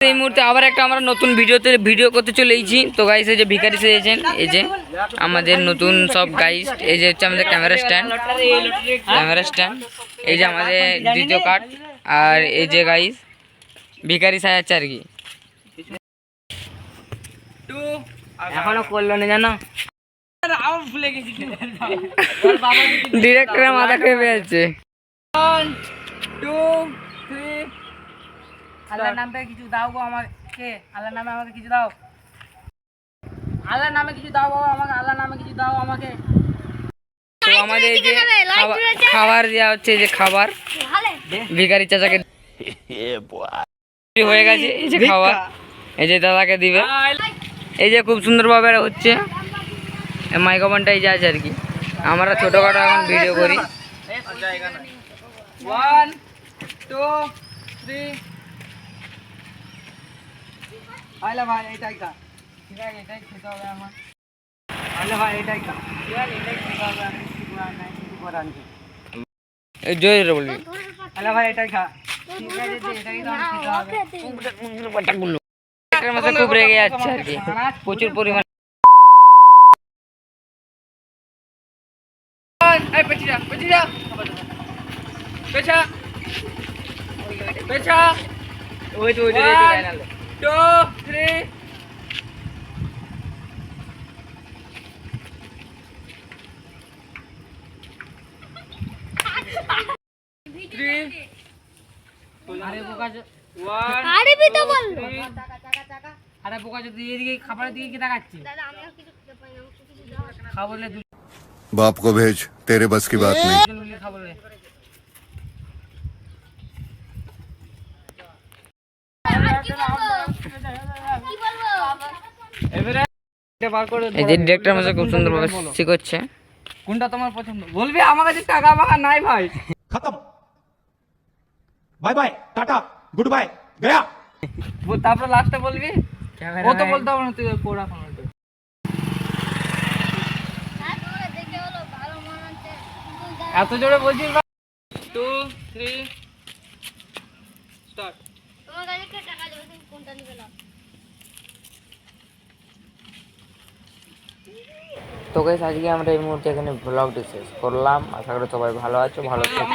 এই মুহূর্তে আবার একটা আমরা নতুন ভিডিওতে ভিডিও করতে চলে এসেছি। তো গাইস এই যে ভিখারি সেজেছেন এই যে আমাদের নতুন সব গাইস এই যে হচ্ছে আমাদের ক্যামেরা স্ট্যান্ড ক্যামেরা স্ট্যান্ড এই যে আমাদের দ্বিতীয় কার্ড আর এই যে গাইস ভিখারি সাজাচ্ছে আর কি। এখনও করল না জানো? ডিরেক্টরের মাথা খেয়ে যাচ্ছে আল্লাহর নাম থেকে কিছু দাও গো আমাকে। আল্লাহর নামে আমাকে কিছু দাও। আল্লাহর নামে কিছু দাও বাবা আমাকে আল্লাহর নামে কিছু দাও আমাকে। তো আমাদের এই যে খাবার- খাবার দেওয়া হচ্ছে এই যে খাবার। ভিখারি চাচাকে হয়ে গেছে এই যে খাবার। এই যে দাদাকে দিবে। এই যে খুব সুন্দরভাবে হচ্ছে। মাইক্রোফোনটা এই যে আছে আর কি। আমরা ছোটোখাটো এখন ভিডিও করি। ওয়ান টু থ্রি আইলা ভাই এইটাই খা ঠিক আছে এটাই খেতে হবে আমার আইলা ভাই এটাই খা ঠিক আছে এটাই খেতে হবে আমি কিছু করার নাই কিছু করার নেই এই জয় রে বলবি আইলা ভাই এটাই খা ঠিক আছে যে এটাই তো আমার খেতে হবে এটার মধ্যে খুব রেগে যাচ্ছে আর কি প্রচুর পরিমাণ এই পেছি যা পেছি যা পেছা পেছা ওই তো ওই তো One, two, three. Three. আরে বোকা চ- one, আরবি তো বল three. আরে বোকা যদি এদিকে খাবারের দিকে কি তাকাচ্ছি দাদা আমি আর কিছু খেতে পারি না আমাকে কিছু দাও কোনটা তোমার পছন্দ? বলবি আমার কাছে নাই ভাই। গুড বাই গয়া। লাস্টে বলবি? ও বলতে হবে না তুই এত জোরে বলছি টু থ্রি স্টার্ট তোমার কাছে টাকা দেবো? কোনটা তো গাইস আজকে আমরা এই মুহূর্তে এখানে ব্লগটি শেষ করলাম। আশা করি সবাই ভালো আছো, ভালো থাকো।